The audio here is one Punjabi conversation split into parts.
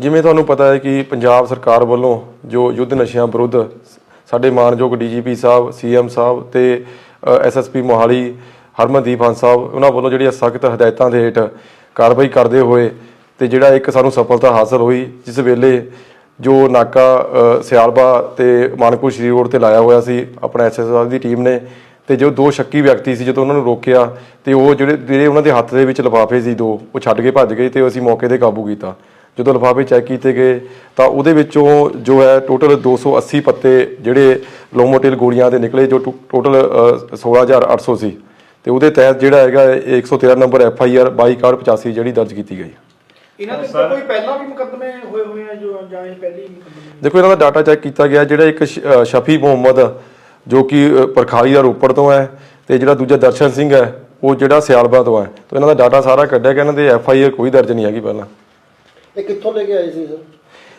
ਜਿਵੇਂ ਤੁਹਾਨੂੰ ਪਤਾ ਹੈ ਕਿ ਪੰਜਾਬ ਸਰਕਾਰ ਵੱਲੋਂ ਜੋ ਯੁੱਧ ਨਸ਼ਿਆਂ ਵਿਰੁੱਧ ਸਾਡੇ ਮਾਨਯੋਗ ਡੀਜੀਪੀ ਸਾਹਿਬ ਸੀਐਮ ਸਾਹਿਬ ਤੇ ਐਸਐਸਪੀ ਮੋਹਾਲੀ ਹਰਮਨਦੀਪ ਹੰਸ ਸਾਹਿਬ ਉਹਨਾਂ ਵੱਲੋਂ ਜਿਹੜੀਆਂ ਸਖਤ ਹਦਾਇਤਾਂ ਦੇ ਹੇਠ ਕਾਰਵਾਈ ਕਰਦੇ ਹੋਏ ਤੇ ਜਿਹੜਾ ਇੱਕ ਸਾਨੂੰ ਸਫਲਤਾ ਹਾਸਲ ਹੋਈ ਜਿਸ ਵੇਲੇ ਜੋ ਨਾਕਾ ਅ, ਸਿਆਲਬਾ ਤੇ ਮਾਨਕਪੁਰ ਸ਼੍ਰੀ ਰੋਡ ਤੇ ਲਾਇਆ ਹੋਇਆ ਸੀ ਆਪਣਾ ਐਸਐਸਐਫ ਦੀ ਟੀਮ ਨੇ ਤੇ ਜੋ ਦੋ ਸ਼ੱਕੀ ਵਿਅਕਤੀ ਸੀ ਜਦੋਂ ਉਹਨਾਂ ਨੂੰ ਰੋਕਿਆ ਤੇ ਉਹ ਜਿਹੜੇ ਜਿਹੜੇ ਉਹਨਾਂ ਦੇ ਹੱਥ ਦੇ ਵਿੱਚ ਲਿਫਾਫੇ ਸੀ ਦੋ ਉਹ ਛੱਡ ਕੇ ਭੱਜ ਗਏ ਤੇ ਅਸੀਂ ਮੌਕੇ ਤੇ ਕਾਬੂ ਕੀਤਾ। ਜਦੋਂ ਲਿਫਾਫੇ ਚੈੱਕ ਕੀਤੇ ਗਏ ਤਾਂ ਉਹਦੇ ਵਿੱਚੋਂ ਜੋ ਹੈ ਟੋਟਲ 280 ਪੱਤੇ ਜਿਹੜੇ ਲੋਮੋਟਿਲ ਗੋਲੀਆਂ ਦੇ ਨਿਕਲੇ ਜੋ ਟੋਟਲ ਅ, 16800 ਸੀ ਤੇ ਉਹਦੇ ਤਹਿਤ ਜਿਹੜਾ ਹੈਗਾ ਇਹ 113 ਨੰਬਰ ਐਫ ਆਈ ਆਰ 2285 ਜਿਹੜੀ ਦਰਜ ਕੀਤੀ ਗਈ। ਇਹਨਾਂ ਦੇ ਉੱਤੇ ਕੋਈ ਪਹਿਲਾਂ ਵੀ ਮੁਕੱਦਮੇ ਹੋਏ ਹੋਏ ਆ ਜੋ ਜਾਂ ਇਹ ਪਹਿਲੀ ਮੁਕੱਦਮੇ ਦੇਖੋ ਇਹਨਾਂ ਦਾ ਡਾਟਾ ਚੈੱਕ ਕੀਤਾ ਗਿਆ ਜਿਹੜਾ ਇੱਕ ਸ਼ਫੀ ਮੁਹੰਮਦ ਜੋ ਕਿ ਦਾ ਰੋਪੜ ਤੋਂ ਹੈ ਤੇ ਜਿਹੜਾ ਦੂਜਾ ਦਰਸ਼ਨ ਸਿੰਘ ਹੈ ਉਹ ਜਿਹੜਾ ਸਿਆਲਬਾ ਤੋਂ ਹੈ। ਤੇ ਇਹਨਾਂ ਦਾ ਡਾਟਾ ਸਾਰਾ ਕੱਢਿਆ ਗਿਆ ਇਹਨਾਂ ਦੇ ਐਫ ਆਈ ਆਰ ਕੋਈ ਦਰਜ ਨਹੀਂ ਹੈਗੀ ਪਹਿਲਾਂ। ਇਹ ਕਿੱਥੋਂ ਲੈ ਕੇ ਆਏ ਸੀ ਸਰ?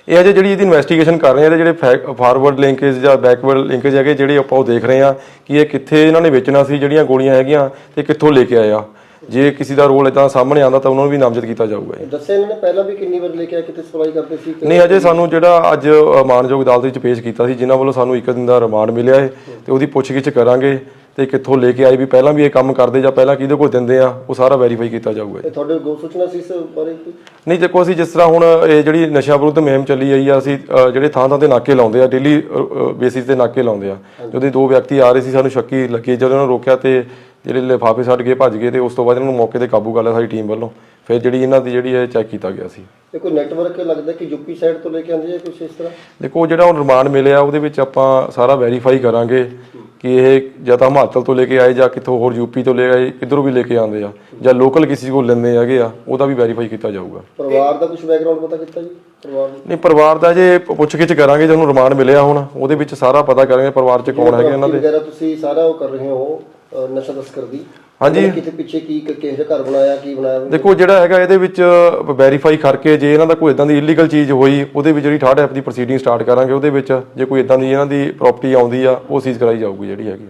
ਇਹ ਅਜੇ ਜਿਹੜੀ ਇਹਦੀ ਇਨਵੈਸਟੀਗੇਸ਼ਨ ਕਰ ਰਹੇ ਆ, ਇਹਦੇ ਜਿਹੜੇ ਫਾਰਵਰਡ ਲਿੰਕੇਜ ਜਾਂ ਬੈਕਵਰਡ ਲਿੰਕੇਜ ਹੈਗੇ, ਜਿਹੜੇ ਆਪਾਂ ਉਹ ਦੇਖ ਰਹੇ ਆ ਕਿ ਇਹ ਕਿੱਥੇ ਇਹਨਾਂ ਨੇ ਵੇਚਣਾ ਸੀ, ਜਿਹੜੀਆਂ ਗੋਲੀਆਂ ਹੈਗੀਆਂ, ਤੇ ਕਿੱਥੋਂ ਲੈ ਕੇ ਆਏ ਆ। ਜੇ ਕਿਸੇ ਦਾ ਰੋਲ ਇਦਾਂ ਸਾਹਮਣੇ ਆਉਂਦਾ ਤਾਂ ਉਹਨਾਂ ਨੂੰ ਵੀ ਨਾਮਜ਼ਦ ਕੀਤਾ ਜਾਊਗਾ ਜੀ ਦੱਸਿਆ ਇਹਨਾਂ ਨੇ ਪਹਿਲਾਂ ਵੀ ਕਿੰਨੀ ਵਾਰ ਲੈ ਕੇ ਆਏ ਕਿਤੇ ਸਪਲਾਈ ਕਰਦੇ ਸੀ ਤੇ- ਨਹੀਂ ਅਜੇ ਸਾਨੂੰ ਜਿਹੜਾ ਅੱਜ ਮਾਨਯੋਗ ਅਦਾਲਤ ਵਿੱਚ ਪੇਸ਼ ਕੀਤਾ ਸੀ ਜਿਨ੍ਹਾਂ ਵੱਲੋਂ ਸਾਨੂੰ ਇੱਕ ਦਿਨ ਦਾ ਰਿਮਾਂਡ ਮਿਲਿਆ ਹੈ ਤੇ ਉਹਦੀ ਪੁੱਛਗਿੱਛ ਕਰਾਂਗੇ ਤੇ ਕਿੱਥੋਂ ਲੈ ਕੇ ਆਏ ਵੀ ਪਹਿਲਾਂ ਵੀ ਇਹ ਕੰਮ ਕਰਦੇ ਜਾਂ ਪਹਿਲਾਂ ਕਿਹਦੇ ਕੋਲ ਦਿੰਦੇ ਆ ਉਹ ਸਾਰਾ ਵੈਰੀਫਾਈ ਕੀਤਾ ਜਾਊਗਾ ਜੀ। ਇਹ ਤੁਹਾਡੇ ਗੋ ਸੂਚਨਾ ਸੀ ਇਸ ਬਾਰੇ ਕੋਈ? ਨਹੀਂ ਦੇਖੋ ਅਸੀਂ ਜਿਸ ਤਰ੍ਹਾਂ ਹੁਣ ਇਹ ਜਿਹੜੀ ਨਸ਼ਾ ਵਿਰੁੱਧ ਮੁਹਿੰਮ ਚੱਲੀ ਆਈ ਆ ਅਸੀਂ ਅ, ਜਿਹੜੇ ਥਾਂ ਥਾਂ ਤੇ ਨਾਕੇ ਲਾਉਂਦੇ ਆ ਡੇਲੀ ਬੇਸਿਸ ਤੇ ਨਾਕੇ ਲਾਉਂਦੇ ਆ ਜਦੋਂ ਇਹ ਦੋ ਵਿਅਕਤੀ ਆ ਰਹੇ ਸੀ ਸਾਨੂੰ ਸ਼ੱਕੀ ਲੱਗੀ ਜਦੋਂ ਉਹਨਾਂ ਨੂੰ ਰੋਕਿਆ ਤੇ ਜਿਹੜੇ ਲਿਫਾਫੇ ਛੱਡ ਕੇ ਭੱਜ ਗਏ ਤੇ ਉਸ ਤੋਂ ਬਾਅਦ ਇਹਨਾਂ ਨੂੰ ਮੌਕੇ ਤੇ ਕਾਬੂ ਕਰ ਲਿਆ ਸਾਡੀ ਟੀਮ ਵੱਲੋਂ। ਫਿਰ ਜਿਹੜੀ ਇਹਨਾਂ ਦੀ ਜਿਹੜੀ ਹੈ ਚੈੱਕ ਕੀਤਾ ਗਿਆ ਸੀ। ਇਹ ਕੋਈ ਨੈਟਵਰਕ ਲੱਗਦਾ ਕਿ ਯੂਪੀ ਸਾਈਡ ਤੋਂ ਲੈ ਕੇ ਆਉਂਦੇ ਜਾਂ ਕੁਝ ਇਸ ਤਰ੍ਹਾਂ? ਦੇਖੋ ਜਿਹੜਾ ਹੁਣ ਰਿਮਾਂਡ ਮਿਲਿਆ ਉਹਦੇ ਵਿੱਚ ਆਪਾਂ ਸਾਰਾ ਵੈਰੀਫਾਈ ਕਰਾਂਗੇ ਕਿ ਇਹ ਜਾਂ ਤਾਂ ਹਿਮਾਚਲ ਤੋਂ ਲੈ ਕੇ ਆਏ ਜਾਂ ਕਿੱਥੋਂ ਹੋਰ ਯੂਪੀ ਤੋਂ ਲੈ ਆਏ ਕਿੱਧਰੋਂ ਵੀ ਲੈ ਕੇ ਆਉਂਦੇ ਆ ਜਾਂ ਲੋਕਲ ਕਿਸੇ ਕੋਲ ਲੈਂਦੇ ਹੈਗੇ ਆ ਉਹਦਾ ਵੀ ਵੈਰੀਫਾਈ ਕੀਤਾ ਜਾਊਗਾ। ਪਰਿਵਾਰ ਦਾ ਕੁਝ ਬੈਕਗ੍ਰਾਉਂਡ ਪਤਾ ਕੀਤਾ ਜੀ? ਪਰਿਵਾਰ ਨੂੰ ਨਹੀਂ ਪਰਿਵਾਰ ਦਾ ਜੇ ਪੁੱਛਗਿੱਛ ਕਰਾਂਗੇ ਜਦੋਂ ਰਿਮਾਂਡ ਮਿਲਿਆ ਹੁਣ ਉਹਦੇ ਵਿੱਚ ਸਾਰਾ ਪਤਾ ਕਰਾਂਗੇ ਪਰਿਵਾਰ 'ਚ ਕੌਣ ਹੈਗੇ ਇਹਨਾਂ ਦੇ। ਵਗੈਰਾ ਤੁਸੀਂ ਸਾਰਾ ਉਹ ਕਰ ਰਹੇ ਹੋ ਨਸ਼ਾ ਤਸਕਰ ਦੀ ਹਾਂਜੀ। ਕਿਤੇ ਪਿੱਛੇ ਕੀ ਕਿਹੋ ਜਿਹਾ ਘਰ ਬਣਾਇਆ ਕੀ ਬਣਾਇਆ ਦੇਖੋ ਜਿਹੜਾ ਹੈਗਾ ਇਹਦੇ ਵਿੱਚ ਵੈਰੀਫਾਈ ਕਰਕੇ ਜੇ ਇਹਨਾਂ ਦਾ ਕੋਈ ਇਦਾਂ ਦੀ ਇਲੀਗਲ ਚੀਜ਼ ਹੋਈ ਉਹਦੇ ਵਿੱਚ ਜਿਹੜੀ ਥਰਡ ਐਪ ਦੀ ਪ੍ਰੋਸੀਡਿੰਗ ਸਟਾਰਟ ਕਰਾਂਗੇ ਉਹਦੇ ਵਿੱਚ ਜੇ ਕੋਈ ਇਦਾਂ ਦੀ ਇਹਨਾਂ ਦੀ ਪ੍ਰਾਪਰਟੀ ਆਉਂਦੀ ਆ ਉਹ ਸੀਜ਼ ਕਰਾਈ ਜਾਊਗੀ ਜਿਹੜੀ ਹੈਗੀ।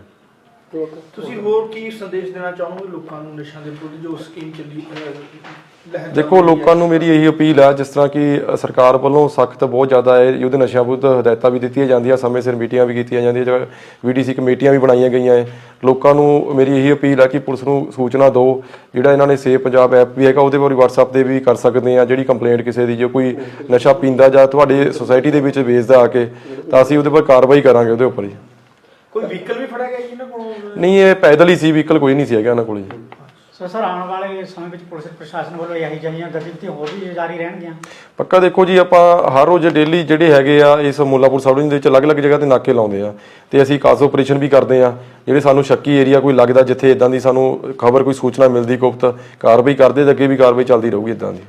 ਤੁਸੀਂ ਹੋਰ ਕੀ ਸੰਦੇਸ਼ ਦੇਣਾ ਚਾਹੋਗੇ ਲੋਕਾਂ ਨੂੰ ਨਸ਼ਿਆਂ ਦੇ ਵਿਰੁੱਧ ਜੋ ਸਕੀਮ ਚੱਲੀ ਲਹਿਰ ਦੇਖੋ? ਲੋਕਾਂ ਨੂੰ ਮੇਰੀ ਇਹੀ ਅਪੀਲ ਹੈ ਜਿਸ ਤਰ੍ਹਾਂ ਕਿ ਸਰਕਾਰ ਵੱਲੋਂ ਸਖਤ ਬਹੁਤ ਜ਼ਿਆਦਾ ਹੈ ਯੁੱਧ ਨਸ਼ਿਆਂ ਵਿਰੁੱਧ ਹਦਾਇਤਾਂ ਵੀ ਦਿੱਤੀਆਂ ਜਾਂਦੀਆਂ ਸਮੇਂ ਸਿਰ ਮੀਟਿੰਗਾਂ ਵੀ ਕੀਤੀਆਂ ਜਾਂਦੀਆਂ ਵੀਡੀਸੀ ਕਮੇਟੀਆਂ ਵੀ ਬਣਾਈਆਂ ਗਈਆਂ ਹੈ ਲੋਕਾਂ ਨੂੰ ਮੇਰੀ ਇਹੀ ਅਪੀਲ ਹੈ ਕਿ ਪੁਲਿਸ ਨੂੰ ਸੂਚਨਾ ਦਿਓ ਜਿਹੜਾ ਇਹਨਾਂ ਨੇ ਸੇਫ ਪੰਜਾਬ ਐਪ ਵੀ ਹੈਗਾ ਉਹਦੇ ਬਾਰੇ WhatsApp ਤੇ ਵੀ ਕਰ ਸਕਦੇ ਆ ਜਿਹੜੀ ਕੰਪਲੇਂਟ ਕਿਸੇ ਦੀ ਜੇ ਕੋਈ ਨਸ਼ਾ ਪੀਂਦਾ ਜਾਂ ਤੁਹਾਡੇ ਸੁਸਾਇਟੀ ਦੇ ਵਿੱਚ ਵੇਚਦਾ ਆ ਕੇ ਤਾਂ ਅਸੀਂ ਉਹਦੇ ਪਰ ਕਾਰਵਾਈ ਕਰਾਂਗੇ ਉਹਦੇ ਉੱਪਰ ਜੀ ਕੋਈ ਵਹੀਕਲ ਵੀ ਫੜਿਆ ਗਿਆ ਜੀ ਇਹਨਾਂ ਕੋਲੋਂ? ਨਹੀਂ ਇਹ ਪੈਦਲ ਹੀ ਸੀ ਵਹੀਕਲ ਕੋਈ ਨਹੀਂ ਸੀ ਹੈਗਾ ਇਹਨਾਂ ਕੋਲ ਜੀ। ਸੋ ਸਰ ਆਉਣ ਵਾਲੇ ਸਮੇਂ ਵਿੱਚ ਪੁਲਿਸ ਪ੍ਰਸ਼ਾਸਨ ਵੱਲੋਂ ਇਹੀ ਜਿਹੀਆਂ ਗਤੀਵਿਧੀਆਂ ਹੋਰ ਵੀ ਜਾਰੀ ਰਹਿਣਗੀਆਂ? ਪੱਕਾ ਦੇਖੋ ਜੀ ਆਪਾਂ ਹਰ ਰੋਜ਼ ਡੇਲੀ ਜਿਹੜੇ ਹੈਗੇ ਆ ਇਸ ਮੁੱਲਾਪੁਰ ਸਬ ਡਿਵੀਜ਼ਨ ਦੇ ਵਿੱਚ ਅਲੱਗ-ਅਲੱਗ ਜਗ੍ਹਾ ਤੇ ਨਾਕੇ ਲਾਉਂਦੇ ਆ ਤੇ ਅਸੀਂ ਕਾਸ ਆਪਰੇਸ਼ਨ ਵੀ ਕਰਦੇ ਆ। ਜਿਹੜੇ ਸਾਨੂੰ ਸ਼ੱਕੀ ਏਰੀਆ ਕੋਈ ਲੱਗਦਾ ਜਿੱਥੇ ਇਦਾਂ ਦੀ ਸਾਨੂੰ ਖਬਰ ਕੋਈ ਸੂਚਨਾ ਮਿਲਦੀ ਗੁਪਤ ਕਾਰਵਾਈ ਕਰਦੇ ਤੇ ਅੱਗੇ ਵੀ ਕਾਰਵਾਈ ਚੱਲਦੀ ਰਹੂਗੀ ਇਦਾਂ ਦੀ।